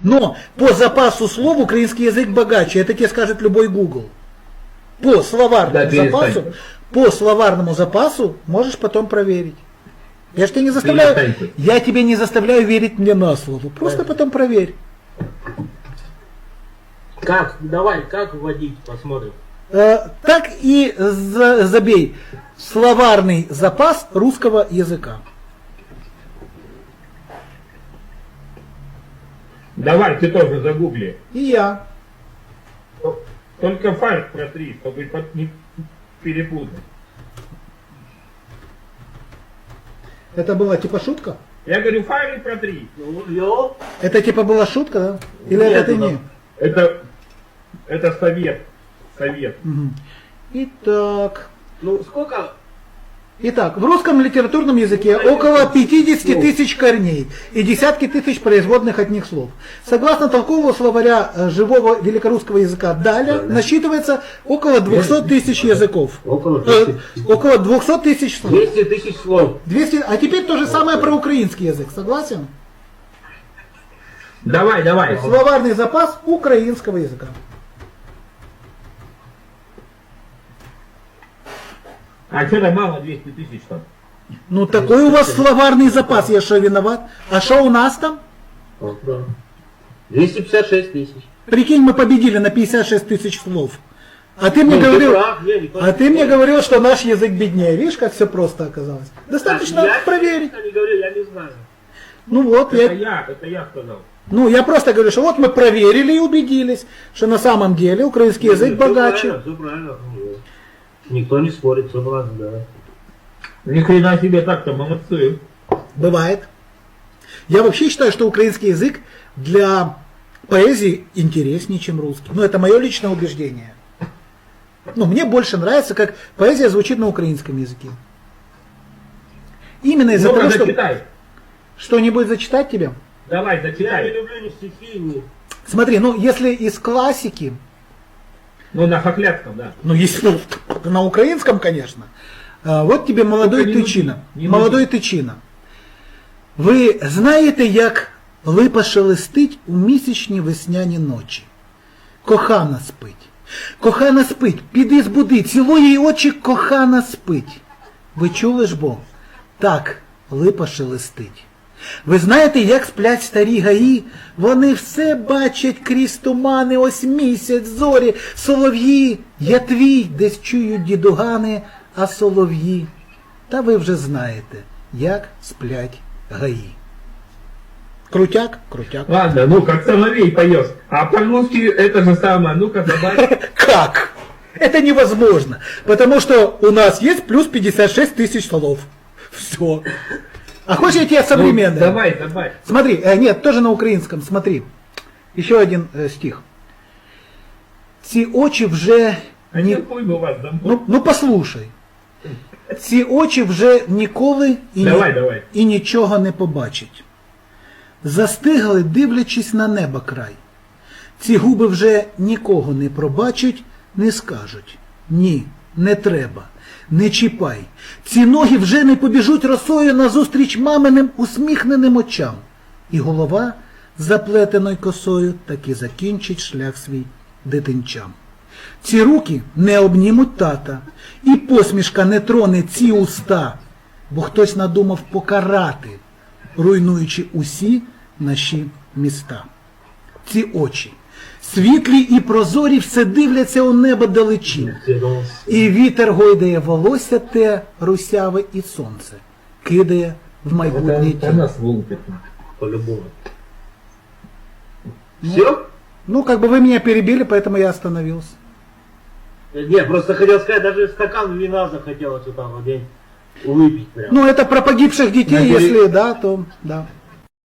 Но по запасу слов украинский язык богаче. Это тебе скажет любой Google. По словарному Да, запасу, по словарному запасу можешь потом проверить. Я же тебя не заставляю, Перестань. я тебе не заставляю верить мне на слово. Просто потом проверь. Как? Давай, как вводить, посмотрим. Э, так и за- забей словарный запас русского языка. Давай, ты тоже загугли. И я. Только файл протри, чтобы не перепутать. Это была типа шутка? Я говорю, файлы протри. Ну, йо. Это типа была шутка, да? Или Нет, это ты не? Это, это совет. Совет. Мгм. Итак. Ну, сколько? Итак, в русском литературном языке около 50 тысяч корней и десятки тысяч производных от них слов. Согласно толкового словаря э, живого великорусского языка «Даля» насчитывается около 200 тысяч языков. Около Э, 200. около 200 тысяч слов. 200 тысяч слов. 200, а теперь то же самое про украинский язык, согласен? Давай, давай. Словарный запас украинского языка. А что то мало 200 тысяч там? Ну такой у вас словарный запас, я что виноват? А что у нас там? Вот, да. 256 тысяч. Прикинь, мы победили на 56 тысяч слов. А ты мне Ну, ты говорил, прав, не, никто а ты мне говорил, что наш язык беднее. Видишь, как все просто оказалось? Достаточно Я проверить. не говорю, я не знаю. Ну вот, Это я, я, это я сказал. ну я просто говорю, что вот мы проверили и убедились, что на самом деле украинский язык Всё богаче. правильно, всё правильно. Ну, Никто не спорит, правильно, да. Ни хрена себе так-то, молодцы. Бывает. Я вообще считаю, что украинский язык для поэзии интереснее, чем русский. Но это мое личное убеждение. Ну, мне больше нравится, как поэзия звучит на украинском языке. Именно из-за Ну-ка, того, что... зачитай. Что-нибудь зачитать тебе? Давай, Я не зачитай. люблю ни стихи, ни... Смотри, ну, если из классики, Ну, на хохлядском, да. ну, если ну, на украинском, конечно. А, Вот тебе молодой не тичина. не Молодой нуди. тичина. Ви знаєте, як липа шелестить у місячні весняні ночі? Кохана спить. Кохана спить, піди збуди, цілує її очі, кохана спить. Ви чули ж бо? Так, липа шелестить. Ви знаєте, як сплять старі гаї? Вони все бачать крізь тумани, ось місяць, зорі, солов'ї. Я твій, десь чують дідугани, а солов'ї. Та ви вже знаєте, як сплять гаї. Крутяк, крутяк. Ладно, ну как соловей поешь. А по-русски это же самое. Ну-ка, добавь. Как? Это невозможно, потому что у нас есть плюс 56 тысяч слов. Все. А хочешь я тебе Ну, современный? давай, давай. Смотри, э, нет, тоже на украинском, смотри. Еще один э, стих. Ці очі вже А ні... не хуй бы вас домой. ну, ну послухай. Ці очі вже ніколи і, ні- Давай, давай. і нічого не побачать. Застигли, дивлячись на небо край. Ці губи вже нікого не пробачать, не скажуть. Ні, не треба, не чіпай. Ці ноги вже не побіжуть росою назустріч маминим усміхненим очам. І голова заплетеною косою таки закінчить шлях свій дитинчам. Ці руки не обнімуть тата, і посмішка не троне ці уста, бо хтось надумав покарати, руйнуючи усі наші міста. Ці очі, світлі і прозорі, все дивляться у небо далечі. І вітер гойдає волосся те русяве, і сонце кидає в майбутнє Это, это тінь. нас лупит. По-любому. Все? Ну, как бы вы меня перебили, поэтому я остановился. Не, просто хотел сказать, даже стакан вина захотелось вот так вот день выпить прям. Ну, это про погибших детей, Надеюсь- если да, то да.